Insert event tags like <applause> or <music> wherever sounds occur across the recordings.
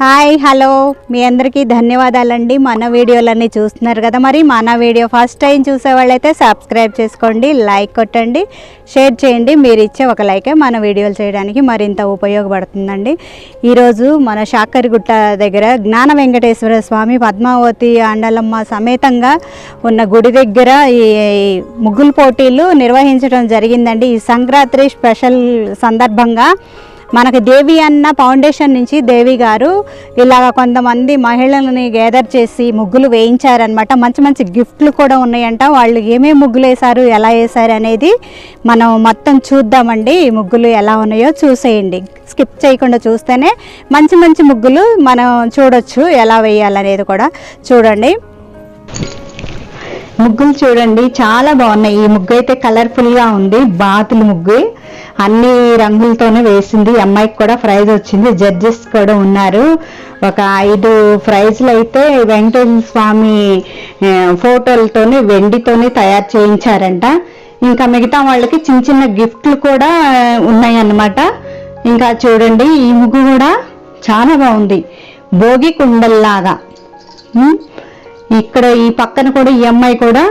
Hi hello. మీ అందరికీ ధన్యవాదాలండి. మన వీడియోలన్నీ చూస్తున్నారు కదా మరి. మన వీడియో ఫస్ట్ టైం చూసే వాళ్ళైతే సబ్స్క్రైబ్ చేసుకోండి లైక్ కొట్టండి షేర్ చేయండి. మీరు ఇచ్చే ఒక లైకే మన వీడియోలు చేయడానికి మరింత ఉపయోగపడుతుందండి. ఈరోజు మన శాకరిగుట్ట దగ్గర జ్ఞాన వెంకటేశ్వర స్వామి పద్మావతి అండలమ్మ సమేతంగా ఉన్న గుడి దగ్గర ఈ ముగ్గులు పోటీలు నిర్వహించడం జరిగిందండి. ఈ సంక్రాంతి స్పెషల్ సందర్భంగా మనకి దేవి అన్న ఫౌండేషన్ నుంచి దేవి గారు ఇలాగ కొంతమంది మహిళలని గ్యాదర్ చేసి ముగ్గులు వేయించారనమాట మంచి మంచి గిఫ్ట్లు కూడా ఉన్నాయంట. వాళ్ళు ఏమేమి ముగ్గులు వేశారు ఎలా వేశారు అనేది మనం మొత్తం చూద్దామండి. ఈ ముగ్గులు ఎలా ఉన్నాయో చూసేయండి. స్కిప్ చేయకుండా చూస్తేనే మంచి మంచి ముగ్గులు మనం చూడొచ్చు ఎలా వేయాలనేది కూడా. చూడండి. ముగ్గులు చూడండి చాలా బాగున్నాయి. ఈ ముగ్గు అయితే కలర్ఫుల్గా ఉంది. బాతుల ముగ్గు. అన్ని రంగులతోనే వేసింది. అమ్మాయికి కూడా ప్రైజ్ వచ్చింది. జడ్జెస్ కూడా ఉన్నారు. ఒక ఐదు ప్రైజ్లు అయితే వెంకటేశ్వర స్వామి ఫోటోలతోనే వెండితోనే తయారు చేయించారంట. ఇంకా మిగతా వాళ్ళకి చిన్న చిన్న గిఫ్ట్లు కూడా ఉన్నాయన్నమాట. ఇంకా చూడండి ఈ ముగ్గు కూడా చాలా బాగుంది. భోగి కుండల్లాగా. ఇక్కడ ఈ పక్కన కూడా ఈ అమ్మాయి కూడా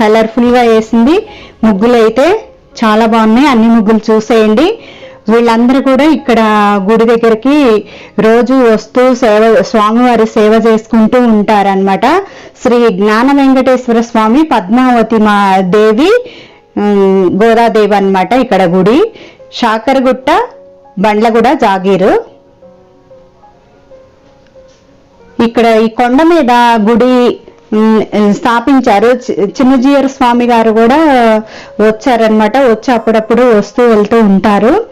కలర్ఫుల్గా వేసింది. ముగ్గులు అయితే చాలా బాగున్నాయి. అన్ని ముగ్గులు చూసేయండి. వీళ్ళందరూ కూడా ఇక్కడ గుడి దగ్గరికి రోజు వస్తూ సేవ స్వామివారి సేవ చేసుకుంటూ ఉంటారనమాట శ్రీ జ్ఞాన వెంకటేశ్వర స్వామి పద్మావతి మా దేవి గోదాదేవి అన్నమాట ఇక్కడ గుడి. శాకరగుట్ట బండ్లగూడ జాగీరు. ఇక్కడ ఈ కొండ మీద గుడి స్థాపించారు. చి- చిన్నజీయర్ స్వామి గారు కూడా వచ్చారనమాట వచ్చి అప్పుడప్పుడు వస్తూ వెళ్తూ ఉంటారు.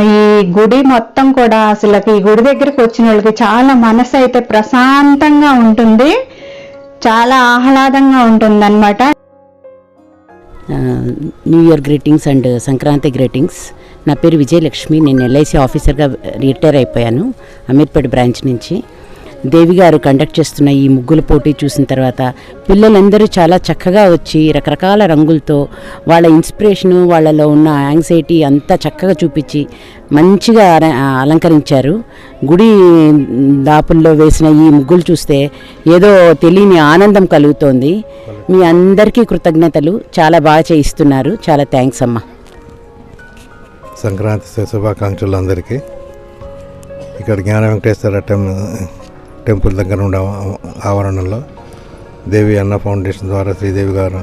ఈ గుడి మొత్తం కూడా అసలు ఈ గుడి దగ్గరికి వచ్చిన వాళ్ళకి చాలా మనసు అయితే ప్రశాంతంగా ఉంటుంది. చాలా ఆహ్లాదంగా ఉంటుంది అనమాట new year greetings and Sankranti greetings నా పేరు విజయలక్ష్మి. నేను ఎల్ఐసి ఆఫీసర్గా రిటైర్ అయిపోయాను. అమీర్పేట బ్రాంచ్ నుంచి. దేవి గారు కండక్ట్ చేస్తున్న ఈ ముగ్గుల పోటీ చూసిన తర్వాత పిల్లలందరూ చాలా చక్కగా వచ్చి రకరకాల రంగులతో వాళ్ళ ఇన్స్పిరేషను వాళ్ళలో ఉన్న యాంగ్జైటీ అంతా చక్కగా చూపించి మంచిగా అల- అలంకరించారు. గుడి దాపుల్లో వేసిన ఈ ముగ్గులు చూస్తే ఏదో తెలియని ఆనందం కలుగుతోంది. మీ అందరికీ కృతజ్ఞతలు. చాలా బాగా చేయిస్తున్నారు. చాలా థ్యాంక్స్ అమ్మా. సంక్రాంతి శుభాకాంక్షలు అందరికీ. ఇక్కడ జ్ఞాన వెంకటేశ్వర టెం టెంపుల్ దగ్గర ఉండే ఆవరణలో దేవి అన్న ఫౌండేషన్ ద్వారా శ్రీదేవి గారు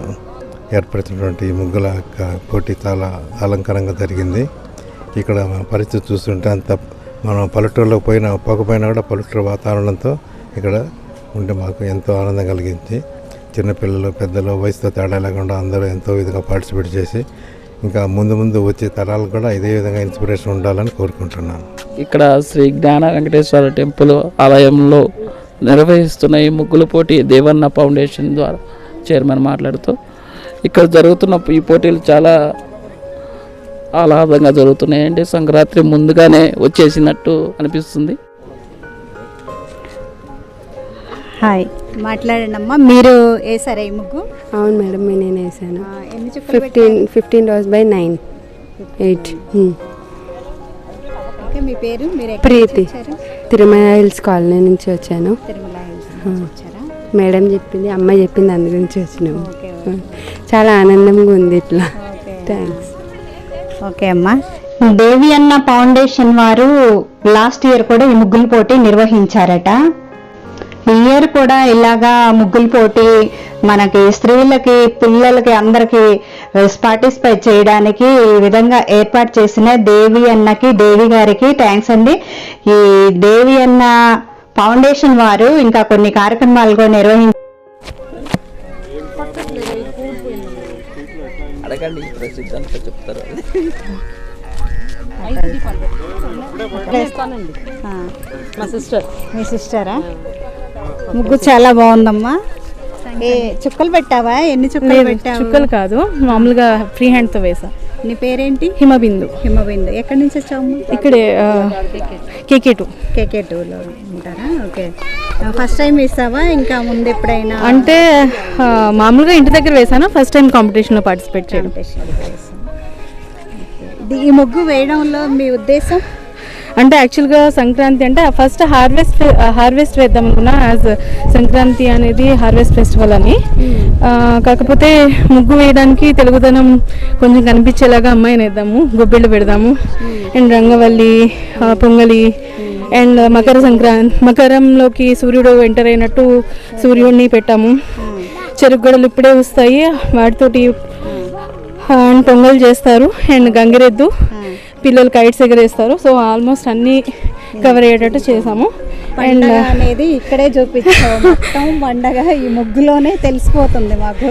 ఏర్పరిచినటువంటి ముగ్గుల యొక్క పోటీ చాలా అలంకారంగా జరిగింది. ఇక్కడ పరిస్థితి చూస్తుంటే అంత మనం పల్లెటూరులో పోయినా పోకపోయినా కూడా పల్లెటూరు వాతావరణంతో ఇక్కడ ఉంటే మాకు ఎంతో ఆనందం కలిగించి చిన్నపిల్లలు పెద్దలు వయసుతో తేడా లేకుండా అందరూ ఎంతో విధంగా పార్టిసిపేట్ చేసి ఇంకా ముందు ముందు వచ్చే తరాలకు కూడా ఇదే విధంగా ఇన్స్పిరేషన్ ఉండాలని కోరుకుంటున్నాను. ఇక్కడ శ్రీ జ్ఞాన వెంకటేశ్వర టెంపుల్ ఆలయంలో నిర్వహిస్తున్న ఈ ముగ్గుల పోటీ దేవన్న ఫౌండేషన్ ద్వారా చైర్మన్ మాట్లాడుతూ ఇక్కడ జరుగుతున్న ఈ పోటీలు చాలా ఆహ్లాదంగా జరుగుతున్నాయండి. సంక్రాంతి ముందుగానే వచ్చేసినట్టు అనిపిస్తుంది. హాయ్ మాట్లాడండి అమ్మా మీరు వేసారా ఈ ముగ్గు? అవును మేడం నేను వేసాను ఆ, ఎన్ని చుక్కలు fifteen fifteen dose by nine. Eight. Okay. మీ పేరు? మీరు ప్రీతి? తిరుమల హిల్స్ కాలనీ నుంచి వచ్చాను. తిరుమల హిల్స్ నుంచి వచ్చారా? మేడం చెప్పింది అమ్మ చెప్పింది అందు గురించి వచ్చినాము. ఓకే చాలా ఆనందంగా ఉంది ఇట్లా. ఓకే. థ్యాంక్స్. ఓకే అమ్మా. దేవి అన్న ఫౌండేషన్ వారు లాస్ట్ ఇయర్ కూడా ఈ ముగ్గుల పోటీ నిర్వహించారట. ఇయర్ కూడా ఇలాగా ముగ్గుల పోటీ మనకి స్త్రీలకి పిల్లలకి అందరికి పార్టిసిపేట్ చేయడానికి ఈ విధంగా ఏర్పాటు చేసిన దేవి అన్నకి దేవి గారికి థ్యాంక్స్ అండి. ఈ దేవి అన్న ఫౌండేషన్ వారు ఇంకా కొన్ని కార్యక్రమాలు కూడా నిర్వహించారు అడగండి చెప్తారు. మా సిస్టర్ మీ సిస్టరా ముగ్గు చాలా బాగుందమ్మా. ఏ చుక్కలు పెట్టావా? ఎన్ని చుక్కలు పెట్టావు? చుక్కలు కాదు మామూలుగా ఫ్రీ హ్యాండ్తో వేసా. నీ పేరేంటి? హిమబిందు. హిమబిందు. ఎక్కడి నుంచి వచ్చావు ఇక్కడే కేకే టూ. కేకే టూలో ఉంటారా? ఓకే. ఫస్ట్ టైం వేసావా? ఇంకా ముందు ఎప్పుడైనా అంటే మామూలుగా ఇంటి దగ్గర వేసాను? ఫస్ట్ టైం కాంపిటీషన్లో పార్టిసిపేట్ చేయడం. ఈ ముగ్గు వేయడంలో మీ ఉద్దేశం? అంటే యాక్చువల్గా సంక్రాంతి అంటే ఫస్ట్ హార్వెస్ట్ హార్వెస్ట్ వేద్దాం అనుకున్నా యాజ్ సంక్రాంతి అనేది హార్వెస్ట్ ఫెస్టివల్ అని. ఆ, కాకపోతే ముగ్గు వేయడానికి తెలుగుదనం కొంచెం కనిపించేలాగా అమ్మాయిని వేద్దాము గొబ్బిళ్ళు పెడదాము అండ్ రంగవల్లి ఆ, పొంగలి అండ్ మకర సంక్రాంతి మకరంలోకి సూర్యుడు ఎంటర్ అయినట్టు సూర్యుడిని పెట్టాము. చెరుకు గడలు ఇప్పుడే వస్తాయి వాటితోటి అండ్ పొంగల్ చేస్తారు అండ్ గంగిరెద్దు. పిల్లలు కైట్స్ ఎగరేస్తారు సో ఆల్మోస్ట్ అన్నీ కవర్ అయ్యేటట్టు చేసాము. అండ్ అనేది ఇక్కడే చూపించావు మొత్తం పండగ ఈ ముగ్గులోనే తెలిసిపోతుంది మాకు.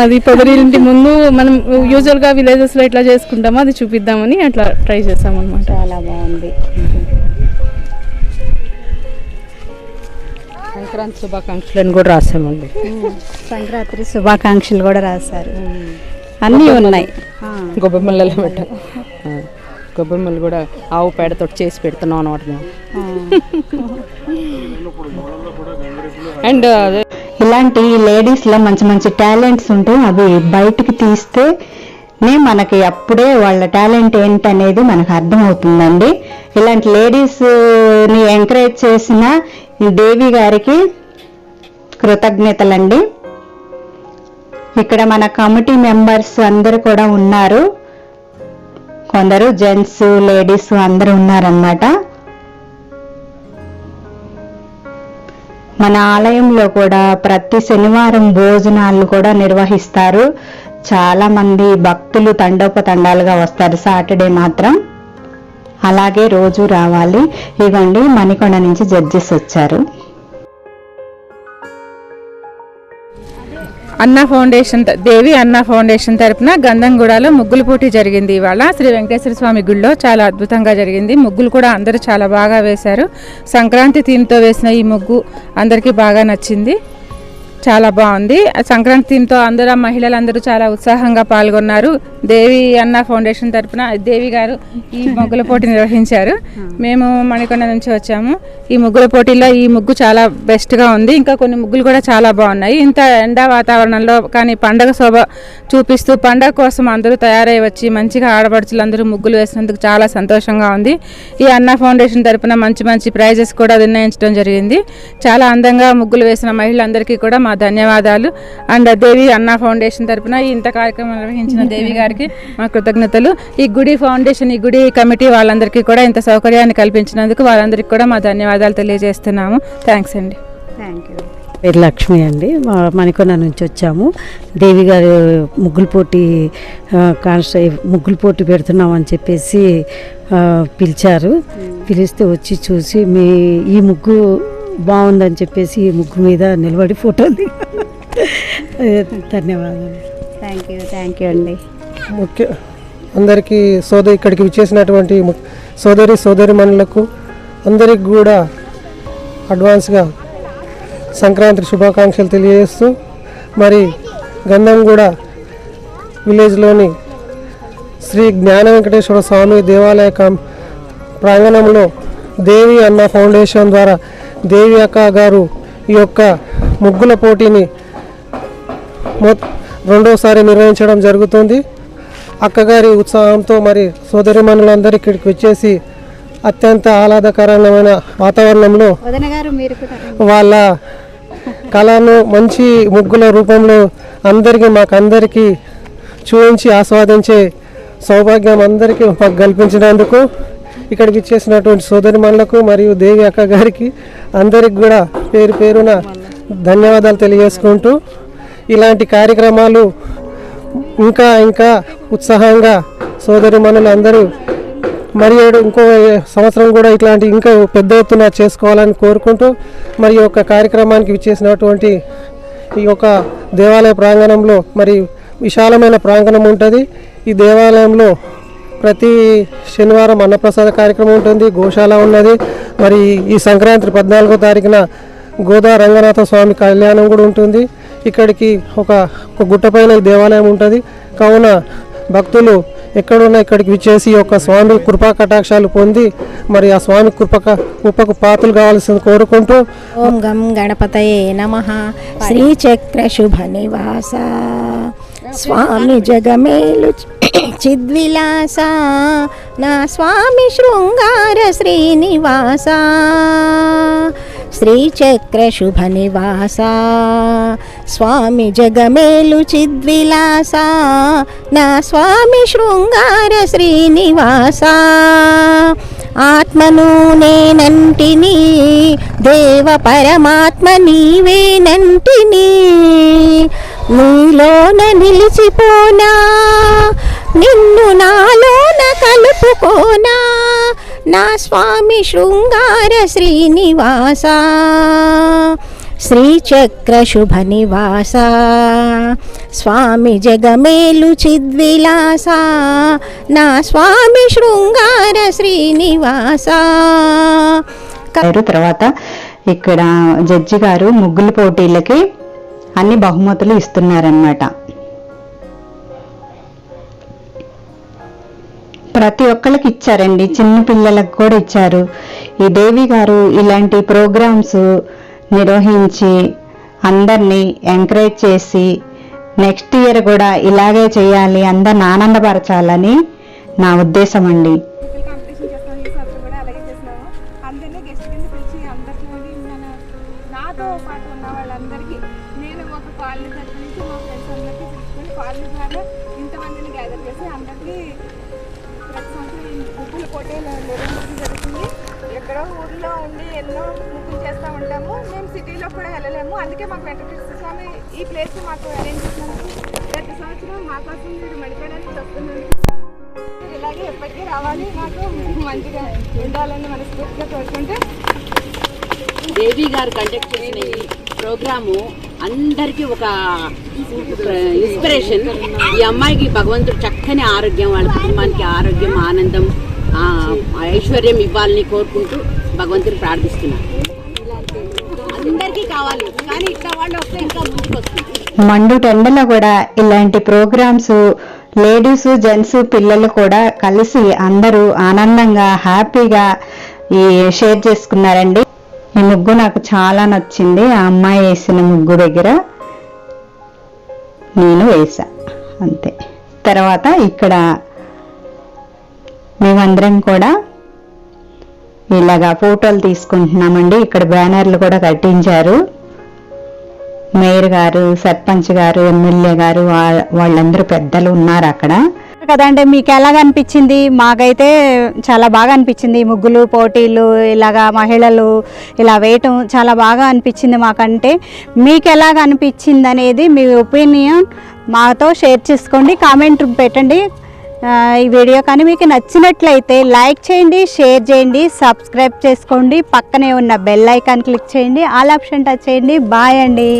అది పొగరింటి ముందు మనం యూజువల్గా విలేజెస్లో ఎట్లా చేసుకుంటామో అది చూపిద్దామని అట్లా ట్రై చేసాం అనమాట చాలా బాగుంది. సంక్రాంతి శుభాకాంక్షలను కూడా రాసామండి సంక్రాంతి శుభాకాంక్షలు కూడా రాశారు. అన్నీ ఉన్నాయి. గొబ్బెమ్మలలో పెట్టాం కొబ్బరి మిల్లు కూడా ఆవు పేడతో చేసి పెడుతున్నాం అనమాట మేము. అండ్ ఇలాంటి లేడీస్లో మంచి మంచి టాలెంట్స్ ఉంటే అవి బయటికి తీస్తే నే మనకి అప్పుడే వాళ్ళ టాలెంట్ ఏంటనేది మనకు అర్థమవుతుందండి. ఇలాంటి లేడీస్ని ఎంకరేజ్ చేసిన ఈ దేవి గారికి కృతజ్ఞతలండి. ఇక్కడ మన కమిటీ మెంబర్స్ అందరు కూడా ఉన్నారు. కొందరు జెంట్స్ లేడీస్ అందరూ ఉన్నారన్నమాట. మన ఆలయంలో కూడా ప్రతి శనివారం భోజనాలు కూడా నిర్వహిస్తారు. చాలా మంది భక్తులు తండోపతండాలుగా వస్తారు సాటర్డే మాత్రం. అలాగే రోజు రావాలి. ఇవ్వండి మణికొండ నుంచి జడ్జెస్ వచ్చారు. అన్న ఫౌండేషన్ దేవి అన్న ఫౌండేషన్ తరపున గంధంగూడలో ముగ్గుల పోటీ జరిగింది ఇవాళ. శ్రీ వెంకటేశ్వర స్వామి గుడిలో చాలా అద్భుతంగా జరిగింది. ముగ్గులు కూడా అందరూ చాలా బాగా వేశారు. సంక్రాంతి థీమ్తో వేసిన ఈ ముగ్గు అందరికీ బాగా నచ్చింది. చాలా బాగుంది. సంక్రాంతి థీమ్తో అందరూ మహిళలందరూ చాలా ఉత్సాహంగా పాల్గొన్నారు. దేవి అన్న ఫౌండేషన్ తరపున దేవి గారు ఈ ముగ్గుల పోటీ నిర్వహించారు. మేము మణికొండ నుంచి వచ్చాము. ఈ ముగ్గుల పోటీలో ఈ ముగ్గు చాలా బెస్ట్గా ఉంది. ఇంకా కొన్ని ముగ్గులు కూడా చాలా బాగున్నాయి. ఇంత ఎండా వాతావరణంలో కానీ పండగ శోభ చూపిస్తూ పండగ కోసం అందరూ తయారై వచ్చి మంచిగా ఆడపడుచులు అందరూ ముగ్గులు వేసినందుకు చాలా సంతోషంగా ఉంది. ఈ అన్న ఫౌండేషన్ తరపున మంచి మంచి ప్రైజెస్ కూడా నిర్ణయించడం జరిగింది. చాలా అందంగా ముగ్గులు వేసిన మహిళలందరికీ కూడా మా ధన్యవాదాలు. అండ్ దేవి అన్న ఫౌండేషన్ తరపున ఈ ఇంత కార్యక్రమం నిర్వహించిన దేవి <laughs> గారికి మా కృతజ్ఞతలు. ఈ గుడి ఫౌండేషన్ ఈ గుడి కమిటీ వాళ్ళందరికీ కూడా ఇంత సౌకర్యాన్ని కల్పించినందుకు వాళ్ళందరికీ కూడా మా ధన్యవాదాలు తెలియజేస్తున్నాము. థ్యాంక్స్ అండి. థ్యాంక్ యూ పేరు లక్ష్మి అండి. మా మణికొండ నుంచి వచ్చాము. దేవి గారు ముగ్గులు పోటీ కాన్స్ట ముగ్గులు పోటీ పెడుతున్నాం అని చెప్పేసి పిలిచారు. పిలిస్తే వచ్చి చూసి మీ ఈ ముగ్గు బాగుందని చెప్పేసి ముగ్గు మీద నిలబడి ఫోటో దిగా ధన్యవాదాలు. థ్యాంక్ యూ థ్యాంక్ యూ అండి. ముఖ్య అందరికీ సోదరి ఇక్కడికి విచ్చేసినటువంటి సోదరి సోదరి మనులకు అందరికి కూడా అడ్వాన్స్గా సంక్రాంతి శుభాకాంక్షలు తెలియజేస్తూ మరి గంధంగూడ విలేజ్లోని శ్రీ జ్ఞాన వెంకటేశ్వర స్వామి దేవాలయ కం ప్రాంగణంలో దేవి అన్న ఫౌండేషన్ ద్వారా దేవి అక్క గారు ఈ యొక్క ముగ్గుల పోటీని రెండోసారి నిర్వహించడం జరుగుతుంది. అక్కగారి ఉత్సాహంతో మరి సోదరిమణులందరూ ఇక్కడికి వచ్చేసి అత్యంత ఆహ్లాదకరమైన వాతావరణంలో వాళ్ళ కళను మంచి ముగ్గుల రూపంలో అందరికీ మాకందరికీ చూపించి ఆస్వాదించే సౌభాగ్యం అందరికీ మాకు కల్పించినందుకు ఇక్కడికి ఇచ్చేసినటువంటి సోదరిమణులకు మరియు దేవి అక్క గారికి అందరికి కూడా పేరు పేరున ధన్యవాదాలు తెలియజేసుకుంటూ ఇలాంటి కార్యక్రమాలు ఇంకా ఇంకా ఉత్సాహంగా సోదరిమణులు అందరూ మరి ఏడు ఇంకో సంవత్సరం కూడా ఇట్లాంటి ఇంకా పెద్ద ఎత్తున చేసుకోవాలని కోరుకుంటూ మరి ఒక యొక్క కార్యక్రమానికి ఇచ్చేసినటువంటి ఈ యొక్క దేవాలయ ప్రాంగణంలో మరి విశాలమైన ప్రాంగణం ఉంటుంది. ఈ దేవాలయంలో ప్రతి శనివారం అన్నప్రసాద కార్యక్రమం ఉంటుంది గోశాల ఉన్నది. మరి ఈ సంక్రాంతి పద్నాలుగో తారీఖున గోదా రంగనాథ స్వామి కళ్యాణం కూడా ఉంటుంది. ఇక్కడికి ఒక గుట్టపైన ఈ దేవాలయం ఉంటుంది. కావున భక్తులు ఎక్కడున్నా ఇక్కడికి విచ్చేసి ఒక యొక్క స్వామి కృపా కటాక్షాలు పొంది మరి ఆ స్వామి కృపక కృపకు పాత్రలు కావాల్సింది కోరుకుంటూ ఓం గం గణపతయే నమ. శ్రీచక్ర శుభ నివాస. స్వామి జగమేలు చిద్విలాస నా స్వామి శృంగార శ్రీనివాస శ్రీచక్ర శుభ నివాస స్వామి జగమేలు చిద్విలాస నా స్వామి శృంగార శ్రీనివాస ఆత్మను నేనంటిని దేవ పరమాత్మ నీవేనంటిని నీలోన నిలిచిపోనా నిన్ను నాలోన కలుపుకోనా? నా స్వామి శృంగార శ్రీనివాస శ్రీచక్ర శుభ నివాస స్వామి జగమేలు చిద్విలాస నా స్వామి శృంగార శ్రీనివాస. తర్వాత ఇక్కడ జడ్జి గారు ముగ్గుల పోటీలకి అన్ని బహుమతులు ఇస్తున్నారన్నమాట. ప్రతి ఒక్కరికి ఇచ్చారండి. చిన్న పిల్లలకు కూడా ఇచ్చారు. ఈ దేవి గారు ఇలాంటి ప్రోగ్రామ్స్ నిర్వహించి అందరినీ ఎంకరేజ్ చేసి నెక్స్ట్ ఇయర్ కూడా ఇలాగే చేయాలి అందరిని ఆనందపరచాలని నా ఉద్దేశం అండి ముగ్గుల నిర్వహించడం జరుగుతుంది ఎక్కడో ఊర్లో ఉండి ఎన్నో ముగ్గులు చేస్తూ ఉంటాము. మేము సిటీలో కూడా వెళ్ళలేము. అందుకే మాకు వెంకటేశ్వర స్వామి ఈ ప్లేస్ మాకు అరేంజ్ చేసినందుకు ప్రతి సంవత్సరం మా కోసం మీరు మడిపడానికి వస్తున్నాను ఇలాగే ఎప్పటికీ రావాలి. మాకు మంచిగా ఉండాలని మనస్ఫూర్తిగా కోరుకుంటే దేవి గారు కండక్ట్ చేసిన ఈ ప్రోగ్రాము అందరికీ ఒక ఇన్స్పిరేషన్ ఈ అమ్మాయికి భగవంతుడు చక్కని ఆరోగ్యం వాళ్ళ కుటుంబానికి ఆరోగ్యం ఆనందం ఐశ్వర్యం ఇవ్వాలని కోరుకుంటూ భగవంతుని ప్రార్థిస్తున్నాను. అందరికీ కావాలి కానీ ఇట్లా వాళ్ళు వస్తే ఇంకా ముందుకు వస్తుంది. మండు టెండలో కూడా ఇలాంటి ప్రోగ్రామ్స్ లేడీస్ జెంట్స్ పిల్లలు కూడా కలిసి అందరూ ఆనందంగా హ్యాపీగా ఈ షేర్ చేసుకున్నారండి. ఈ ముగ్గు నాకు చాలా నచ్చింది. ఆ అమ్మాయి వేసిన ముగ్గు దగ్గర నేను వేసా అంతే. తర్వాత ఇక్కడ మేమందరం కూడా ఇలాగా ఫోటోలు తీసుకుంటున్నామండి. ఇక్కడ బ్యానర్లు కూడా కట్టించారు. మేయర్ గారు సర్పంచ్ గారు ఎమ్మెల్యే గారు వాళ్ళందరూ పెద్దలు ఉన్నారు అక్కడ. కదండి మీకు ఎలాగ అనిపించింది? మాకైతే చాలా బాగా అనిపించింది. ముగ్గులు పోటీలు ఇలాగా మహిళలు ఇలా వేయటం చాలా బాగా అనిపించింది మాకంటే. మీకు ఎలాగ అనిపించింది అనేది మీ ఒపీనియన్ మాతో షేర్ చేసుకోండి. కామెంట్ పెట్టండి. ఈ వీడియో కానీ మీకు నచ్చినట్లయితే లైక్ చేయండి షేర్ చేయండి సబ్స్క్రైబ్ చేసుకోండి పక్కనే ఉన్న బెల్ ఐకాన్ క్లిక్ చేయండి ఆల్ ఆప్షన్ టచ్ చేయండి. బాయ్ అండి.